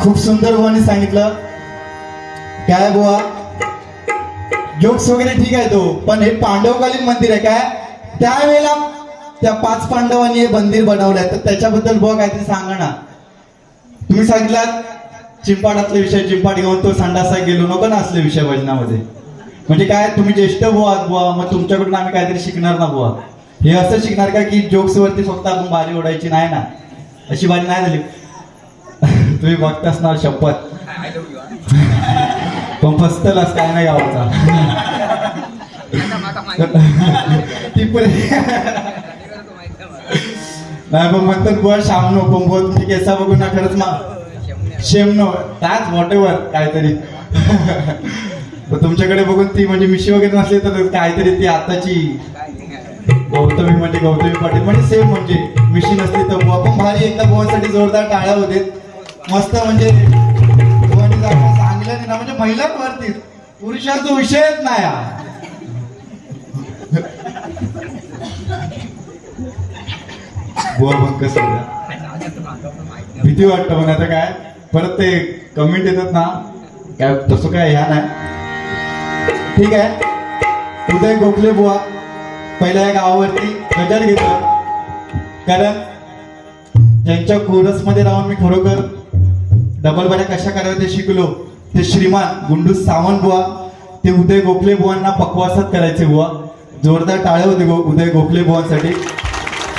खूप सुंदर बुवानी सांगितलं. काय बुवा? जोक्स वगैरे ठीक आहे तो पण हे पांडवकालीन मंदिर आहे काय? त्यावेळेला त्या पाच पांडवांनी हे मंदिर बनवलंय. तर त्याच्याबद्दल बुवा काहीतरी सांगा ना. तुम्ही सांगितलात चिंपाडातले विषय चिंपाड घेऊन तो संडासा गेलो. नको ना असले विषय भजनामध्ये. म्हणजे काय तुम्ही ज्येष्ठ बुवा बुवा मग तुमच्याकडून आम्ही काहीतरी शिकणार ना बुवा. हे असं शिकणार का की जोक्स वरती फक्त आपण बारी ओढायची नाही ना? अशी बारी नाही झाली. तुम्ही बघताच ना शपथ. पण फसतलाच काय नाही गावाचा ती पण नाही पण म्हणतात बुवा शामनो पण बोल ठीक केसा बघून ना खरंच मा शेमनो त्याच वॉट एव्हर काहीतरी तुमच्याकडे बघून ती म्हणजे मिशी वगैरे नसली तर काहीतरी ती आताची गौतमी म्हणजे गौतमी पाटील. म्हणजे सेम म्हणजे मिशी नसली तर भारी एकदा बुवासाठी जोरदार टाळ्या होते मस्त म्हणजे सांगलं ना म्हणजे महिलांवरती पुरुषांचा विषयच नाही हा. बुवा मग कसं भीती वाटतं मग आता काय? परत ते कमेंट येतात ना काय तसं काय ह्या नाही. ठीक आहे. उदय गोखले बुवा पहिल्या या गावावरती गजर घेतलं. कारण त्यांच्या कोरसमध्ये राहून मी खरोखर डबल बऱ्या कशा कराव्या ते शिकलो. ते श्रीमान गुंडू सावंत बुवा ते उदय गोखले बुवांना पकवासात करायचे बुवा. जोरदार टाळे होते गो उदय गोखले बुवांसाठी.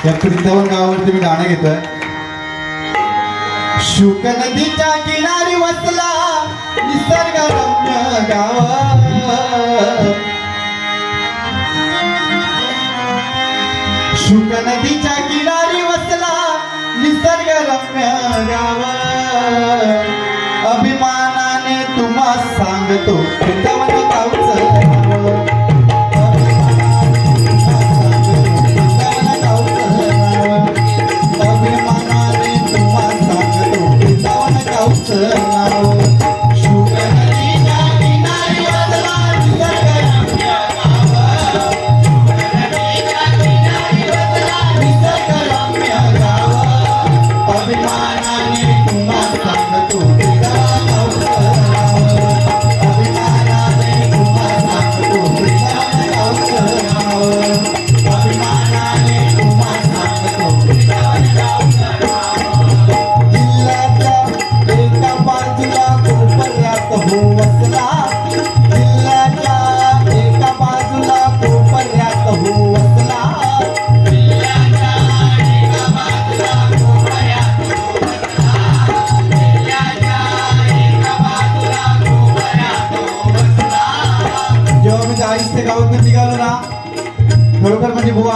या वृंदावन गावावरती मी गाणं घेतोय. शुक नदीच्या किनारी वसला निसर्ग गाव. शुक नदीच्या किनारी वसला निसर्ग रम्य गाव अभिमानाने तुम्हा सांगतो.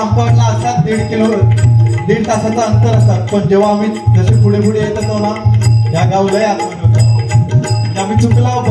खरोखर असतात दीड किलो दीड तासाचं अंतर असतात. पण जेव्हा आम्ही जसे पुढे पुढे येत होतो ना या गावलाही आतमध्ये होतो आम्ही चुकला हो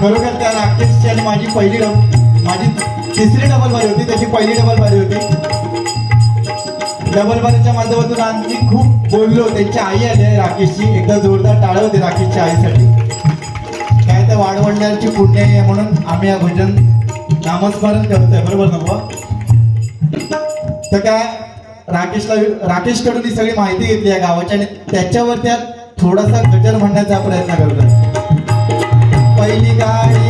खरोखर त्या राकेशची आणि माझी पहिली डब माझी तिसरी डबल बारी होती त्याची पहिली डबल बारी होती. डबल बारीच्या माध्यमातून आणखी खूप बोललो. त्यांची आई आली राकेशची. एकदा जोरदार टाळं होती राकेशच्या आईसाठी. वाढवण्याची पुण्य आहे म्हणून आम्ही या भजन नामस्मरण करतोय बरोबर ना बुवा? तर काय राकेशला राकेशकडून ही सगळी माहिती घेतली आहे गावाची आणि त्याच्यावर त्या थोडासा गजर म्हणण्याचा प्रयत्न करतोय. पहिली गाडी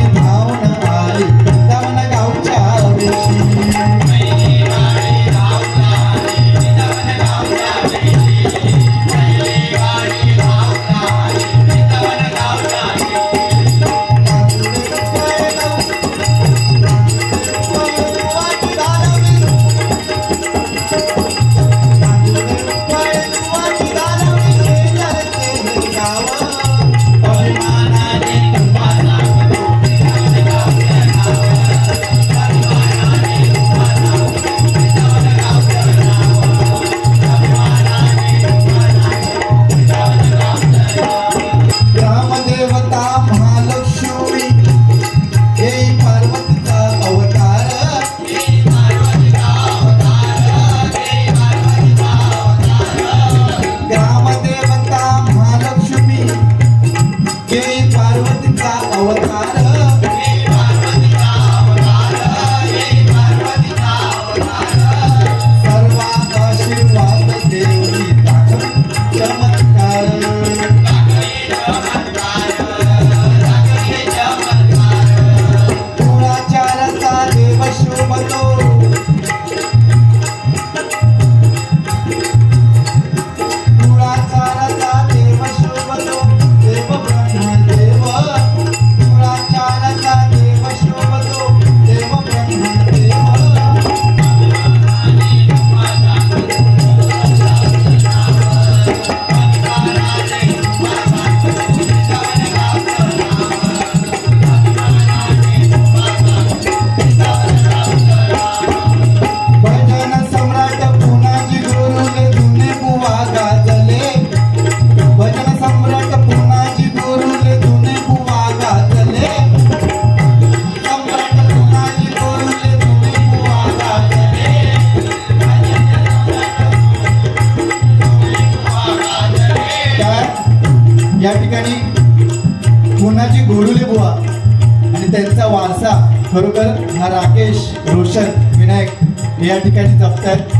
ठिकाणी कोणाची गोरुले बुवा आणि त्यांचा वारसा खरोखर हा राकेश रोशन विनायक हे या ठिकाणी जपतात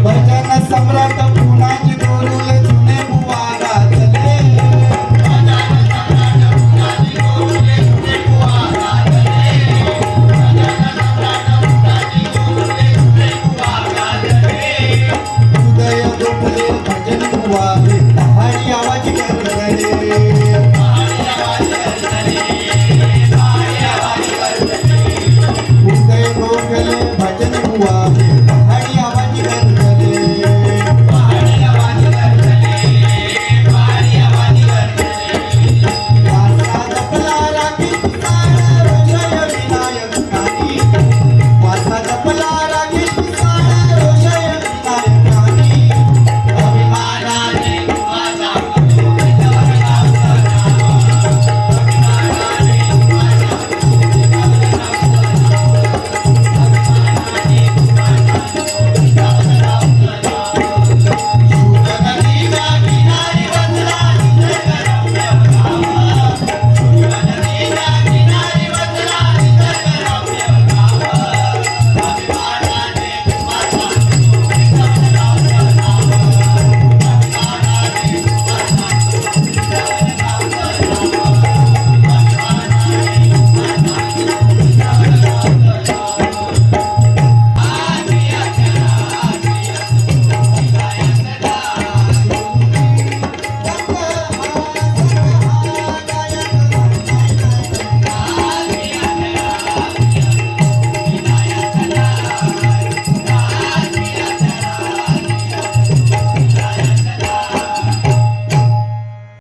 भजन सम्राट